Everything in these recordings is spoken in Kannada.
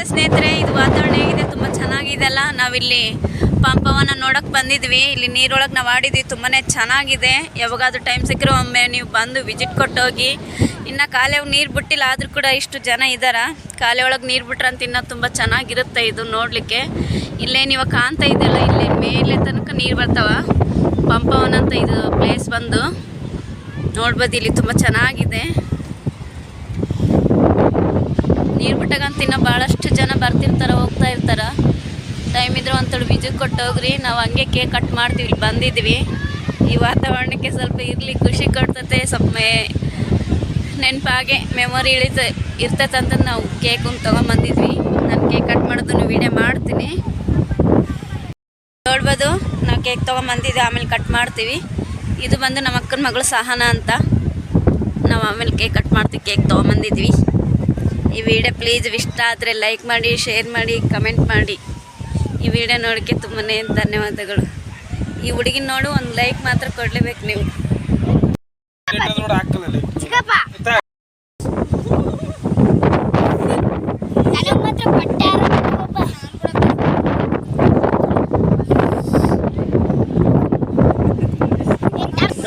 ನಮಸ್ತೆ ಸ್ನೇಹಿತರೆ, ಇದು ವಾತಾವರಣ ಹೇಗಿದೆ? ತುಂಬ ಚೆನ್ನಾಗಿದೆ ಅಲ್ಲ? ನಾವಿಲ್ಲಿ ಪಂಪವನ್ನ ನೋಡೋಕ್ಕೆ ಬಂದಿದ್ವಿ. ಇಲ್ಲಿ ನೀರೊಳಗೆ ನಾವು ಆಡಿದ್ವಿ. ತುಂಬಾ ಚೆನ್ನಾಗಿದೆ. ಯಾವಾಗಾದ್ರೂ ಟೈಮ್ ಸಿಕ್ಕರೆ ಒಮ್ಮೆ ನೀವು ಬಂದು ವಿಸಿಟ್ ಕೊಟ್ಟೋಗಿ ಇನ್ನು ಕಾಲೇ ನೀರು ಬಿಟ್ಟಿಲ್ಲ, ಆದರೂ ಕೂಡ ಇಷ್ಟು ಜನ ಇದ್ದಾರ ಕಾಲೆಯೊಳಗೆ ಒಳಗೆ ನೀರು ಬಿಟ್ರಂತ ಇನ್ನೂ ತುಂಬ ಚೆನ್ನಾಗಿರುತ್ತೆ ಇದು ನೋಡಲಿಕ್ಕೆ. ಇಲ್ಲೇ ನೀವು ಕಾಣ್ತಾ ಇದೆಯಲ್ಲ ಇಲ್ಲಿ ಮೇಲೆ ತನಕ ನೀರು ಬರ್ತಾವ. ಪಂಪವನ ಅಂತ ಇದು ಪ್ಲೇಸ್ ಬಂದು ನೋಡ್ಬೋದು, ಇಲ್ಲಿ ತುಂಬ ಚೆನ್ನಾಗಿದೆ. ನೀರು ಬಿಟ್ಟಾಗಂತ ಇನ್ನೂ ಭಾಳಷ್ಟು ಜನ ಬರ್ತಿರ್ತಾರೆ, ಹೋಗ್ತಾ ಇರ್ತಾರೆ. ಟೈಮ್ ಇದ್ರೆ ಒಂಥರ ವಿಸಿಟ್ ಕೊಟ್ಟು ಹೋಗ್ರಿ ನಾವು ಹಂಗೆ ಕೇಕ್ ಕಟ್ ಮಾಡ್ತೀವಿ ಬಂದಿದ್ವಿ. ಈ ವಾತಾವರಣಕ್ಕೆ ಸ್ವಲ್ಪ ಇರಲಿ, ಖುಷಿ ಕೊಡ್ತತೆ, ಸ್ವಲ್ಪ ಮೇ ನೆನಪಾಗೆ ಮೆಮೊರಿ ಇಳಿತ, ಇರ್ತೈತೆ ಅಂತ ನಾವು ಕೇಕನ್ನು ತೊಗೊಂಬಂದಿದ್ವಿ. ನಾನು ಕೇಕ್ ಕಟ್ ಮಾಡೋದನ್ನು ವೀಡಿಯೋ ಮಾಡ್ತೀನಿ. ನೋಡ್ಬೋದು, ನಾವು ಕೇಕ್ ತೊಗೊಂಬಂದಿದ್ವಿ, ಆಮೇಲೆ ಕಟ್ ಮಾಡ್ತೀವಿ. ಇದು ಬಂದು ನಮ್ಮ ಅಕ್ಕನ ಮಗಳು ಸಹನ ಅಂತ. ನಾವು ಆಮೇಲೆ ಕೇಕ್ ಕಟ್ ಮಾಡ್ತೀವಿ ಕೇಕ್ ತೊಗೊಂಬಂದಿದ್ವಿ. ಈ ವಿಡಿಯೋ ಪ್ಲೀಸ್ ಇಷ್ಟ ಆದರೆ ಲೈಕ್ ಮಾಡಿ ಶೇರ್ ಮಾಡಿ ಕಮೆಂಟ್ ಮಾಡಿ. ಈ ವಿಡಿಯೋ ನೋಡೋಕ್ಕೆ ತುಂಬಾ ಧನ್ಯವಾದಗಳು. ಈ ಹುಡುಗಿನ ನೋಡು ಒಂದು ಲೈಕ್ ಮಾತ್ರ ಕೊಡಲೇಬೇಕು ನೀವು.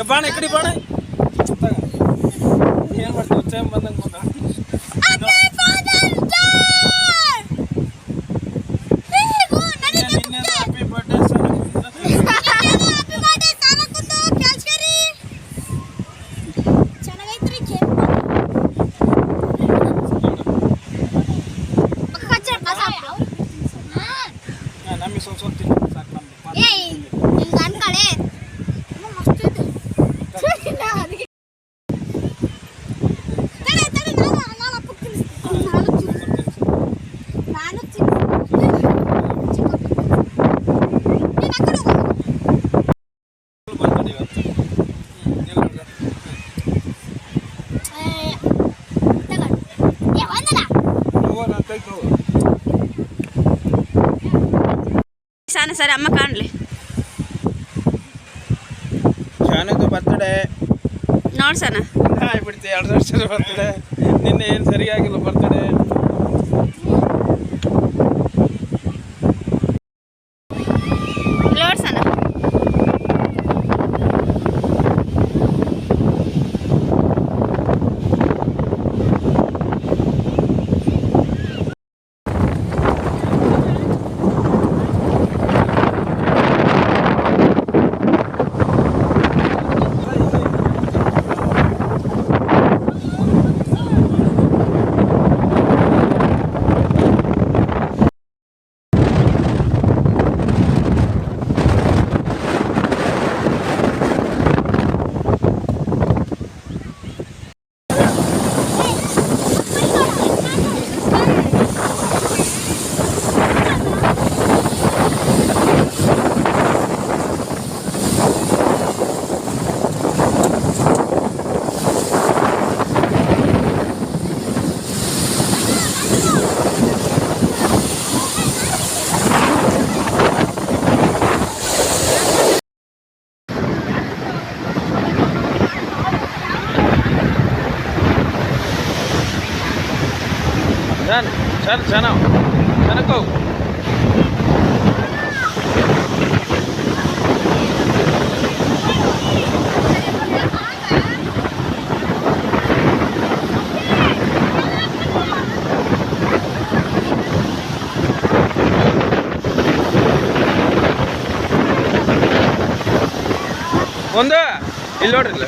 ಬಾಣ ಎಕಡಿ ಕಡೆ ಬಾಣ. ಏನ್ ಮಾಡ್ತೀವಿ ಚೇಮ್ ಬಂದಂಗೆ ಸಾನ ಸರಿ ಅಮ್ಮ ಕಾಣಲಿ. ಶಾನದು ಬರ್ತಡೆ ನೋಡ್ಸಣ ಆಗ್ಬಿಡ್ತಿ ಎರಡು ವರ್ಷದ ಬರ್ತಡೆ ನಿನ್ನೆ ಏನು ಸರಿಯಾಗಿಲ್ಲ ಬರ್ತಡೆ ನೋಡ್ಸಣ ಶಾನ ಶಾನಕ್ಕೆ ಹೋಗು. ಒಂದು ಇಲ್ಲಿ ನೋಡ್ರಿ ಇಲ್ಲ.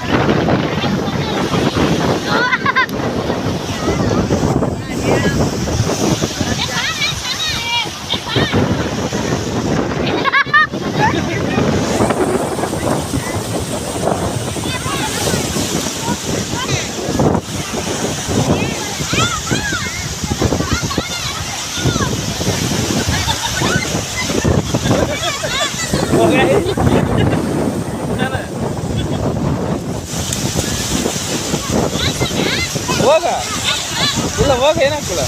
ಹೋಗ ಇಲ್ಲ ಹೋಗ ಏನಾಗ್ತದ